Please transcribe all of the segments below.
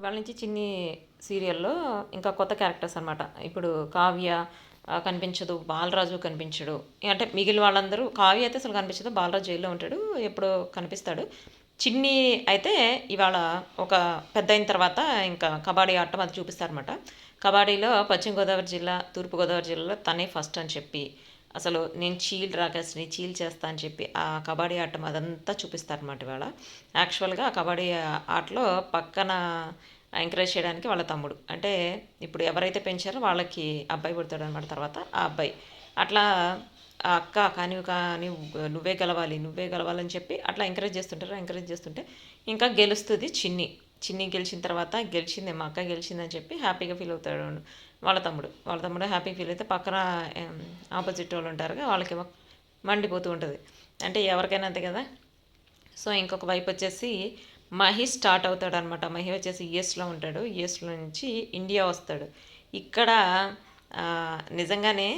ఇవాళ నుంచి చిన్ని సీరియల్లో ఇంకా కొత్త క్యారెక్టర్స్ అనమాట ఇప్పుడు కావ్య కనిపించదు బాలరాజు కనిపించడు. అంటే మిగిలిన వాళ్ళందరూ కావ్య అయితే అసలు కనిపించదు బాలరాజు జైల్లో ఉంటాడు ఎప్పుడో కనిపిస్తాడు. చిన్ని అయితే ఇవాళ ఒక పెద్ద అయిన తర్వాత ఇంకా కబడ్డీ ఆట అది చూపిస్తారనమాట కబడ్డీలో పశ్చిమ గోదావరి జిల్లా తూర్పు గోదావరి జిల్లాలో తనే ఫస్ట్ అని చెప్పి అసలు నేను చీల్ రాకేష్ని చీల్ చేస్తా అని చెప్పి ఆ కబడ్డీ ఆటం అదంతా చూపిస్తారనమాట ఇవాళ. యాక్చువల్గా ఆ కబడ్డీ ఆటలో పక్కన ఎంకరేజ్ చేయడానికి వాళ్ళ తమ్ముడు. అంటే ఇప్పుడు ఎవరైతే పెంచారో వాళ్ళకి అబ్బాయి పుడతాడు అనమాట తర్వాత ఆ అబ్బాయి. అట్లా ఆ అక్క కానీ కానీ నువ్వే గెలవాలి నువ్వే గెలవాలని చెప్పి అట్లా ఎంకరేజ్ చేస్తుంటారు ఎంకరేజ్ చేస్తుంటే ఇంకా గెలుస్తుంది చిన్ని. చిన్ని గెలిచిన తర్వాత గెలిచింది మా అక్క గెలిచిందని చెప్పి హ్యాపీగా ఫీల్ అవుతాడు వాళ్ళ తమ్ముడు. వాళ్ళ తమ్ముడు హ్యాపీ ఫీల్ అయితే పక్కన ఆపోజిట్ వాళ్ళు ఉంటారు కదా మండిపోతూ ఉంటుంది. అంటే ఎవరికైనా అంతే కదా? సో ఇంకొక వైపు వచ్చేసి మహి స్టార్ట్ అవుతాడు అనమాట మహి వచ్చేసి యుఎస్లో ఉంటాడు. యుఎస్లో నుంచి ఇండియా వస్తాడు. ఇక్కడ నిజంగానే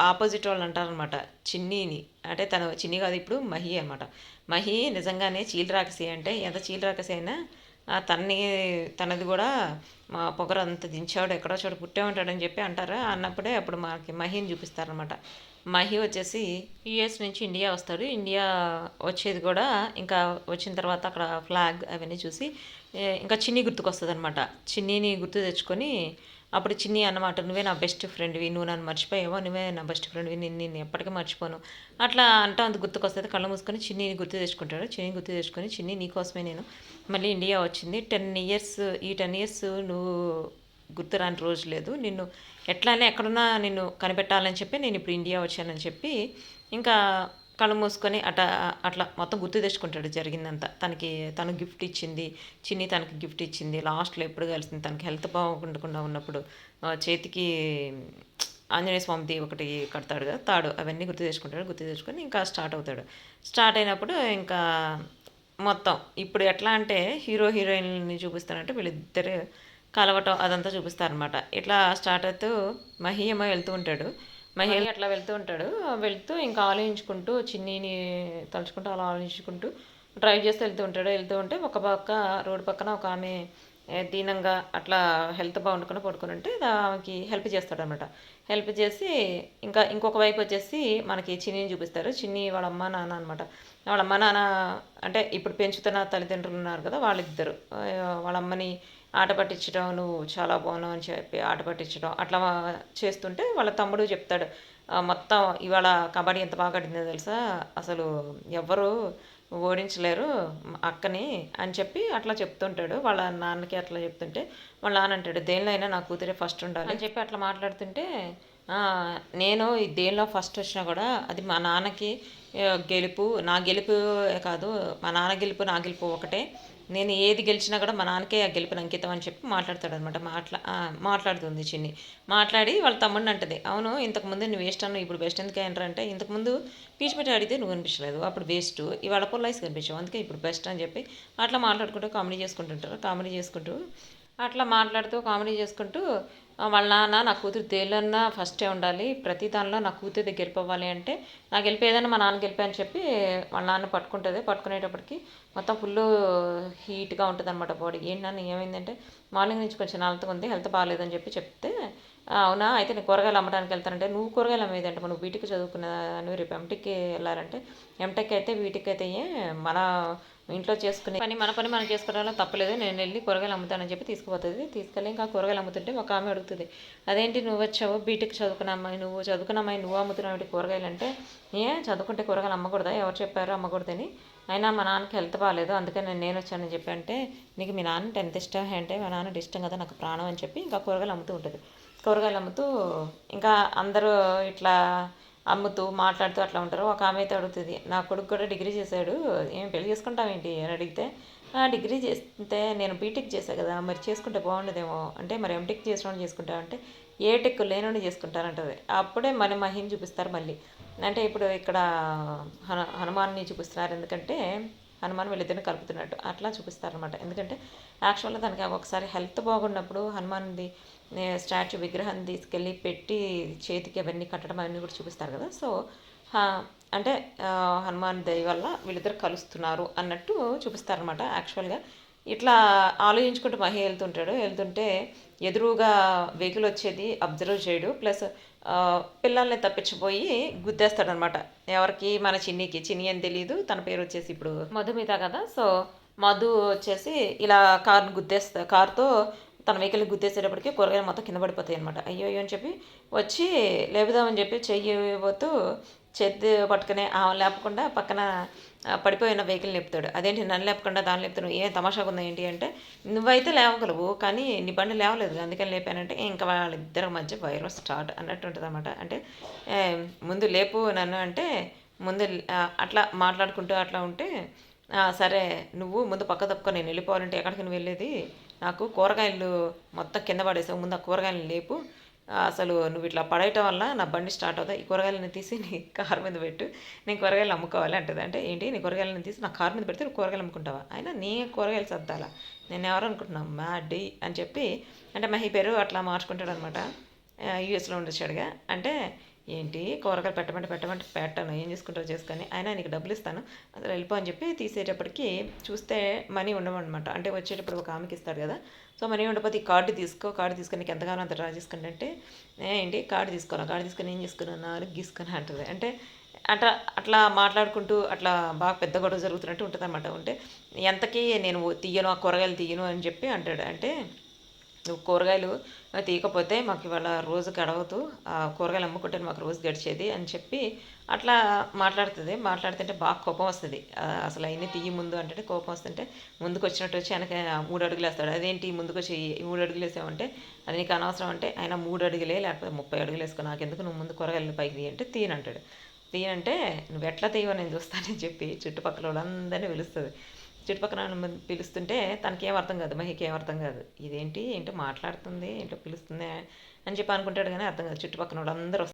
ఆపోజిట్ వాళ్ళు అంటారనమాట చిన్నీని. అంటే తను చిన్ని కాదు ఇప్పుడు మహి అనమాట మహి నిజంగానే చీలరాకసి అంటే ఎంత చీలరాకసి అయినా తన్ని తనది కూడా మా పొగరు అంత దించాడు ఎక్కడో చోట పుట్టే ఉంటాడని చెప్పి అంటారు. అన్నప్పుడే అప్పుడు మనకి మహిని చూపిస్తారనమాట మహి వచ్చేసి యుఎస్ నుంచి ఇండియా వస్తాడు. ఇండియా వచ్చేది కూడా ఇంకా వచ్చిన తర్వాత అక్కడ ఫ్లాగ్ అవన్నీ చూసి ఇంకా చిన్ని గుర్తుకొస్తుంది అనమాట చిన్నీని గుర్తు తెచ్చుకొని అప్పుడు చిన్ని అన్నమాట నువ్వే నా బెస్ట్ ఫ్రెండ్వి నువ్వు నన్ను మర్చిపోయావో నువ్వే నా బెస్ట్ ఫ్రెండ్వి నేను నేను ఎప్పటికీ మర్చిపోను. అట్లా అంటే అంత గుర్తుకొస్తుంది కళ్ళు మూసుకొని చిన్నీని గుర్తు తెచ్చుకుంటాడు చిన్ని గుర్తు తెచ్చుకొని చిన్ని నీకోసమే నేను మళ్ళీ ఇండియా వచ్చింది. టెన్ ఇయర్స్ ఈ టెన్ ఇయర్స్ నువ్వు గుర్తురాని రోజు లేదు. నిన్ను ఎట్లానే ఎక్కడున్నా నిన్ను కనిపెట్టాలని చెప్పి నేను ఇప్పుడు ఇండియా వచ్చానని చెప్పి ఇంకా కళ్ళు మూసుకొని అట అట్లా మొత్తం గుర్తు తెచ్చుకుంటాడు జరిగిందంతా. తనకి తను గిఫ్ట్ ఇచ్చింది చిన్ని తనకి గిఫ్ట్ ఇచ్చింది లాస్ట్లో ఎప్పుడు కలిసింది తనకి హెల్త్ బాగుండకుండా ఉన్నప్పుడు చేతికి ఆంజనేయ స్వామిది ఒకటి కడతాడు కదా తాడు అవన్నీ గుర్తు తెచ్చుకుంటాడు గుర్తు తెచ్చుకొని ఇంకా స్టార్ట్ అవుతాడు. స్టార్ట్ అయినప్పుడు ఇంకా మొత్తం ఇప్పుడు ఎట్లా అంటే హీరో హీరోయిన్ని చూపిస్తారంటే వీళ్ళిద్దరు కలవటం అదంతా చూపిస్తారనమాట ఇట్లా స్టార్ట్ అవుతూ మహీయమ వెళ్తూ ఉంటాడు. మహి అట్లా వెళ్తూ ఉంటాడు. వెళ్తూ ఇంకా ఆలోచించుకుంటూ చిన్నీని తలుచుకుంటూ అలా ఆలోచించుకుంటూ డ్రైవ్ చేస్తూ వెళ్తూ ఉంటాడు. వెళ్తూ ఉంటే ఒక పక్క రోడ్డు పక్కన ఒక ఆమె దీనంగా అట్లా హెల్త్ బాగుండకుండా పడుకుని ఉంటే ఆమెకి హెల్ప్ చేస్తాడనమాట. హెల్ప్ చేసి ఇంకా ఇంకొక వైపు వచ్చేసి మనకి చిన్నీని చూపిస్తారు. చిన్ని వాళ్ళ అమ్మ నాన్న అనమాట. వాళ్ళ అమ్మ నాన్న అంటే ఇప్పుడు పెంచుతున్న తల్లిదండ్రులు ఉన్నారు కదా వాళ్ళిద్దరు. వాళ్ళ అమ్మని ఆట పట్టించడం నువ్వు చాలా బాగున్నావు అని చెప్పి ఆట పట్టించడం అట్లా చేస్తుంటే వాళ్ళ తమ్ముడు చెప్తాడు. మొత్తం ఇవాళ కబడ్డీ ఎంత బాగా ఆడిందో తెలుసా? అసలు ఎవ్వరు ఓడించలేరు అక్కని అని చెప్పి అట్లా చెప్తుంటాడు. వాళ్ళ నాన్నకి అట్లా చెప్తుంటే వాళ్ళ నాన్న అంటాడు దేనిలో అయినా నా కూతురే ఫస్ట్ ఉండాలి. అని చెప్పి అట్లా మాట్లాడుతుంటే "ఆ, నేను ఈ దేనిలో ఫస్ట్ వచ్చినా కూడా అది మా నాన్నకి గెలుపు నా గెలుపు కాదు మా నాన్న గెలుపు నా గెలుపు ఒకటే. నేను ఏది గెలిచినా కూడా మా నాన్నకే ఆ గెలిపిన అంకితం అని చెప్పి మాట్లాడతాడు అనమాట మాట్లా మాట్లాడుతుంది చిన్ని. మాట్లాడి వాళ్ళ తమ్ముడిని అంటది. అవును ఇంతకుముందు నువ్వు వేస్ట్ అన్నావు ఇప్పుడు బెస్ట్ ఎందుకు అయినరా అంటే ఇంతకుముందు పీచ్ పెట్టి అడిగితే నువ్వు కనిపించలేదు. అప్పుడు వేస్ట్. ఇవాళ పొల్లైస్ కనిపించావు. అందుకే ఇప్పుడు బెస్ట్ అని చెప్పి అట్లా మాట్లాడుకుంటూ కామెడీ చేసుకుంటుంటారు. కామెడీ చేసుకుంటూ అట్లా మాట్లాడుతూ కామెడీ చేసుకుంటూ వాళ్ళ నాన్న నా కూతురు దేనిలోన్నా ఫస్టే ఉండాలి ప్రతి దానిలో నా కూతురు దగ్గర గెలిపోవాలి అంటే నా గెలిపి ఏదైనా మా నాన్న గెలిపా అని చెప్పి వాళ్ళ నాన్న పట్టుకుంటుంది. పట్టుకునేటప్పటికి మొత్తం ఫుల్ హీట్గా ఉంటుంది అనమాట బాడీ ఏంటి నాన్న ఏమైందంటే మార్నింగ్ నుంచి కొంచెం నాలుగుగా ఉంది హెల్త్ బాగాలేదని చెప్పి చెప్తే అవునా? అయితే నేను కూరగాయలు అమ్మడానికి వెళ్తానంటే నువ్వు కూరగాయలు అమ్మేదంటే నువ్వు బీటెక్ చదువుకున్న నువ్వు రేపు ఎంటెక్కి వెళ్ళాలంటే ఎంటెక్ అయితే బీటెక్ అయితే ఏ మన ఇంట్లో చేసుకునే పని మన పని మనం చేసుకోవడంలో తప్పలేదు. నేను వెళ్ళి కూరగాయలు అమ్ముతానని చెప్పి తీసుకుపోతుంది. తీసుకెళ్ళి ఇంకా కూరగాయలు అమ్ముతుంటే ఒక ఆమె అడుగుతుంది అదేంటి నువ్వు వచ్చావు? బీటెక్ చదువుకున్న అమ్మాయి నువ్వు చదువుకున్న అమ్మాయి నువ్వు అమ్ముతున్నావు కూరగాయలు? అంటే ఏ చదువుకుంటే కూరగాయలు అమ్మకూడదా? ఎవరు చెప్పారు అమ్మకూడదని? అయినా మా నాన్నకి హెల్త్ బాగాలేదు. అందుకే నేను నేను వచ్చానని చెప్పి అంటే నీకు మీ నాన్న ఎంత ఇష్టం అంటే మా నాన్న ఇష్టం కదా నాకు ప్రాణం అని చెప్పి ఇంకా కూరగాయలు అమ్ముతూ ఉంటుంది. కూరగాయలు అమ్ముతూ ఇంకా అందరూ ఇట్లా అమ్ముతూ మాట్లాడుతూ అట్లా ఉంటారు. ఒక ఆమె అయితే అడుగుతుంది నా కొడుకు కూడా డిగ్రీ చేశాడు ఏం పెళ్ళి చేసుకుంటామేంటి అని అడిగితే డిగ్రీ చేస్తే నేను బీటెక్ చేశాను కదా మరి చేసుకుంటే బాగుండదేమో? అంటే మరి ఎంటెక్ చేసిన వాళ్ళు చేసుకుంటా అంటే ఏ టెక్ లేనోడు చేసుకుంటారంటది అప్పుడే మన మహిని చూపిస్తారు మళ్ళీ. అంటే ఇప్పుడు ఇక్కడ హను హనుమాన్ని చూపిస్తున్నారు. ఎందుకంటే హనుమాన్ వీళ్ళిద్దరిని కలుపుతున్నట్టు. అట్లా చూపిస్తారనమాట ఎందుకంటే యాక్చువల్గా దానికి ఒకసారి హెల్త్ బాగున్నప్పుడు హనుమాన్ది స్టాచ్యూ విగ్రహం తీసుకెళ్ళి పెట్టి చేతికి అవన్నీ కట్టడం అవన్నీ కూడా చూపిస్తారు కదా. సో అంటే హనుమాన్ దయ వల్ల వీళ్ళిద్దరు కలుస్తున్నారు అన్నట్టు చూపిస్తారనమాట యాక్చువల్గా ఇట్లా ఆలోచించుకుంటూ మహి వెళ్తుంటాడు. వెళ్తుంటే ఎదురుగా వెహికల్ వచ్చేది అబ్జర్వ్ చేయడు. ప్లస్ పిల్లల్ని తప్పించిపోయి గుద్దేస్తాడనమాట. ఎవరికి మన చిన్నికి చిన్ని అని తెలియదు తన పేరు వచ్చేసి ఇప్పుడు మధుమిత కదా. సో మధు వచ్చేసి ఇలా కార్ని గుద్దేస్తా కార్తో తన వెహికల్ గుద్దేసేటప్పటికి కూరగాయలు మొత్తం కింద పడిపోతాయి అనమాట అయ్యో అయ్యో అని చెప్పి వచ్చి లేపుదామని చెప్పి చెయ్యిపోతూ చేతి పట్టుకునే ఆమె లేపకుండా పక్కన పడిపోయిన వెహికల్ లేపుతాడు. అదేంటి నన్ను లేపకుండా దాన్ని లేపుతాను? ఏ తమాషాగా ఉందా ఏంటి అంటే నువ్వైతే లేవగలవు కానీ నీ బండి లేవలేదు అందుకని లేపానంటే ఇంకా వాళ్ళిద్దరి మధ్య వైరం స్టార్ట్ అన్నట్టు ఉంటుంది అనమాట అంటే ముందు లేపు నన్ను అంటే ముందు అట్లా మాట్లాడుకుంటూ అట్లా ఉంటే సరే నువ్వు ముందు పక్క తప్పుకో నేను వెళ్ళిపోవాలంటే ఎక్కడికి నువ్వు వెళ్ళేది? నాకు కూరగాయలు మొత్తం కింద పడేసావు ముందు ఆ కూరగాయలు లేపు అసలు నువ్వు ఇట్లా పడేయటం వల్ల నా బండి స్టార్ట్ అవుతా ఈ కూరగాయలను తీసి నీ కారు మీద పెట్టు నేను కూరగాయలు అమ్ముకోవాలి అంటది. అంటే ఏంటి? నీ కూరగాయలను తీసి నా కారు మీద పెడితే నువ్వు కూరగాయలు అమ్ముకుంటావా? అయినా నీ కూరగాయలు సర్దాలా? నేను ఎవరు అనుకుంటున్నావు మా డి అని చెప్పి అంటే మహి పేరు అట్లా మార్చుకుంటాడు అనమాట యూఎస్లో ఉండొచ్చాడుగా అంటే ఏంటి? కూరగాయలు పెట్టమంటే పెట్టమంటే పెట్టాను. ఏం చేసుకుంటారో చేసుకొని అయినా నీకు డబ్బులు ఇస్తాను. అసలు వెళ్ళిపో అని చెప్పి తీసేటప్పటికి చూస్తే మనీ ఉండమన్నమాట. అంటే వచ్చేటప్పుడు ఒక ఆమెకి ఇస్తాడు కదా. సో మనీ ఉండకపోతే ఈ కార్డు తీసుకో కార్డు తీసుకొని నీకు ఎంతగానో అంత డ్రా చేసుకుంటే అంటే ఏంటి? కార్డు తీసుకోవాలి కార్డు తీసుకొని ఏం చేసుకున్నాను నాలుగు గీసుకొని అంటుంది. అంటే అట్లా అట్లా మాట్లాడుకుంటూ అట్లా బాగా పెద్ద గొడవ జరుగుతున్నట్టు ఉంటుంది అనమాట ఉంటే ఎంతకీ నేను తీయను ఆ కూరగాయలు తీయను అని చెప్పి అంటాడు. అంటే కూరగాయలు తీయకపోతే మాకు ఇవాళ రోజు గడవదు. కూరగాయలు అమ్ముకుంటే మాకు రోజు గడిచేది అని చెప్పి అట్లా మాట్లాడుతుంది. మాట్లాడుతుంటే బాగా కోపం వస్తుంది. అసలు అవన్నీ తీయి ముందు అంటే కోపం వస్తుంటే ముందుకు వచ్చినట్టు వచ్చి వెనక మూడు అడుగులు వేస్తాడు. అదేంటి ముందుకు వచ్చి మూడు అడుగులు వేసామంటే అది నీకు అనవసరం అంటే ఆయన మూడు అడుగులే లేకపోతే ముప్పై అడుగులు వేసుకో. నాకెందుకు నువ్వు ముందు కూరగాయలు పైకి తీయి అంటే తీయనంటాడు. తీయనంటే నువ్వు ఎట్లా తీయవో నేను చూస్తానని చెప్పి చుట్టుపక్కల వాళ్ళందరినీ పిలుస్తుంది. చుట్టుపక్కల పిలుస్తుంటే తనకేం అర్థం కాదు మహికి ఏం అర్థం కాదు. ఇదేంటి ఏంటో మాట్లాడుతుంది ఏంటో పిలుస్తుంది అని చెప్పి అనుకుంటాడు కానీ అర్థం కాదు. చుట్టుపక్కల వాళ్ళందరూ